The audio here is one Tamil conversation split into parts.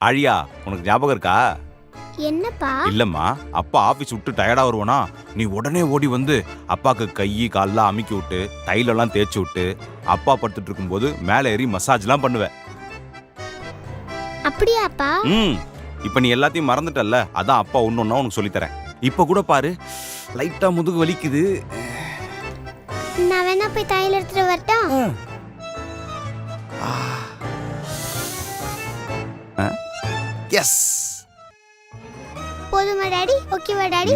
அழியா உனக்கு ஞாபகம் இருக்கா? என்னப்பா? இல்லம்மா அப்பா ஆபீஸ் விட்டு டயர்டா வருவானா? நீ உடனே ஓடி வந்து அப்பாக்கு கை கால்லாம் அமுக்கி விட்டு தைலெல்லாம் தேய்ச்சி விட்டு அப்பா படுத்துட்டு இருக்கும்போது மேலே ஏறி மசாஜ்லாம் பண்ணுவேன் அப்படியாப்பா? ம். இப்போ நீ எல்லாத்தையும் மறந்துட்டல்ல? அதான் அப்பா ஒன்னொன்னா உனக்கு சொல்லித்தரேன் இப்போ கூட பாரு லைட்டா முதுகு வலிக்குது. நான் வேணா போய் தையல் எடுத்துட்டு வரட்டா? எஸ் போதுமா டாடி? ஓகேவா டாடி?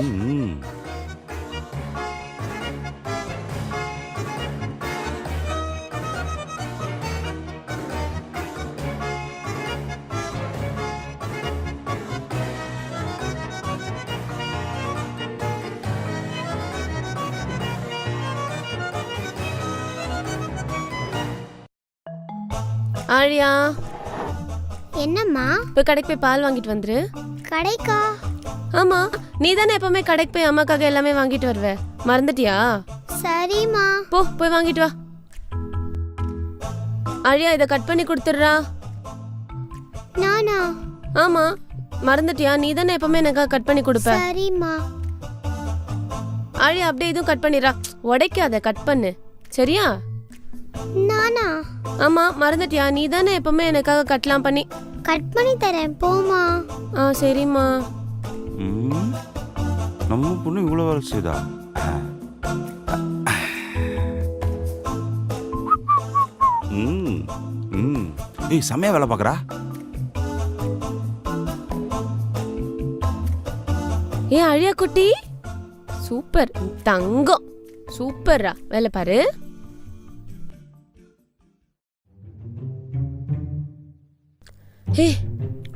ஆழியா என்னம்மா? போய் கடைக்கு போய் பால் வாங்கிட்டு வந்துரு. கடைக்கா? ஆமா நீ தானே எப்பவுமே கடைக்கு போய் அம்மாக்காக எல்லாமே வாங்கிட்டு வருவ. மறந்துட்டியா? சரிம்மா. போ போய் வாங்கிட்டு வா. ஆழியா இதை கட் பண்ணி கொடுத்துடுறா. நானா? ஆமா மறந்துட்டியா? நீ தானே எப்பவுமே எனக்காக கட் பண்ணி கொடுப்ப. சரிம்மா. ஆழியா அப்படியே இதுவும் கட் பண்ணிடுறா. உடைக்காத கட் பண்ணு. சரியா? நானா? ஆமா மறந்துட்டியா? நீ தானே எப்பவுமே எனக்காக கட்லாம் பண்ணி. கட் பண்ணி தரேன் போமா ஆ சரிம்மா. ம். நம்ம பொண்ணு இவ்வளோ வேலை செய்தா? ம் ம். ஏய் செம்மையா வேலை பார்க்குறா. ஏ அழியா குட்டி சூப்பர். தங்கம். சூப்பர்ரா. வேலை பாரு.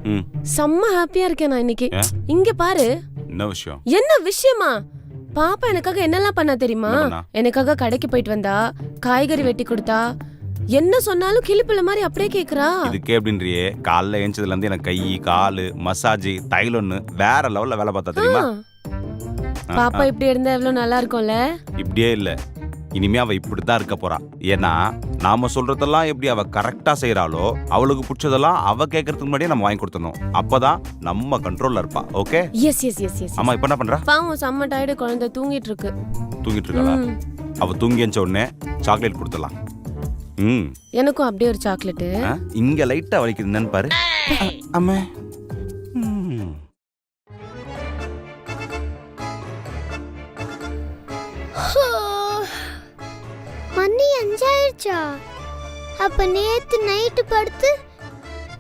ம். செம்ம ஹாப்பியா இருக்கேன் நான் இன்னைக்கு? இங்க பாரு. என்ன விஷயம்? என்ன விஷயமா? பாப்பா எனக்காக என்னெல்லாம் பண்ணா தெரியுமா? எனக்காக கடைக்கு போயிட்டு வந்தா காய்கறி வெட்டி கொடுத்தா என்ன சொன்னாலும் கிளிப்புல மாதிரி அப்படியே கேக்குறா. இதுக்கே அப்படின்றியே காலைல ஏஞ்சதுல இருந்து எனக்கு கை காலு மசாஜ் தைலொன்னு வேற லெவல்ல வேலை பார்த்தா தெரியுமா. பாப்பா இப்படி இருந்தா எவ்வளவு நல்லா இருக்கும்ல? இப்படியே இல்ல. இனிமே அவ இப்படித்தான் இருக்க போறா. ஏன்னா நாம சொல்றதெல்லாம் எப்படி அவ கரெக்டா செய்யறாளோ அவளுக்கு பிடிச்சதெல்லாம் அவ கேட்கறதுக்கு முன்னாடியே நம்ம வாங்கி கொடுத்துடணும். அப்பதான் நம்ம கண்ட்ரோல்ல இருப்பா. Okay yes yes yes yes அம்மா இப்ப என்ன பண்றா? பாவம் செம்ம டயர்டு குழந்தை தூங்கிட்டு இருக்கு. தூங்கிட்டு இருக்காளா? ம். அவ தூங்கி எஞ்ச உடனே சாக்லேட் கொடுத்துடலாம். ம். எனக்கும் அப்படியே ஒரு சாக்லேட்டு ஆ, இங்க லைட்டா வலிக்குது. என்னன்னு பாரு. அம்மே. ம். மணி அஞ்சாயிருச்சா? அப்ப நேத்து நைட்டு படுத்து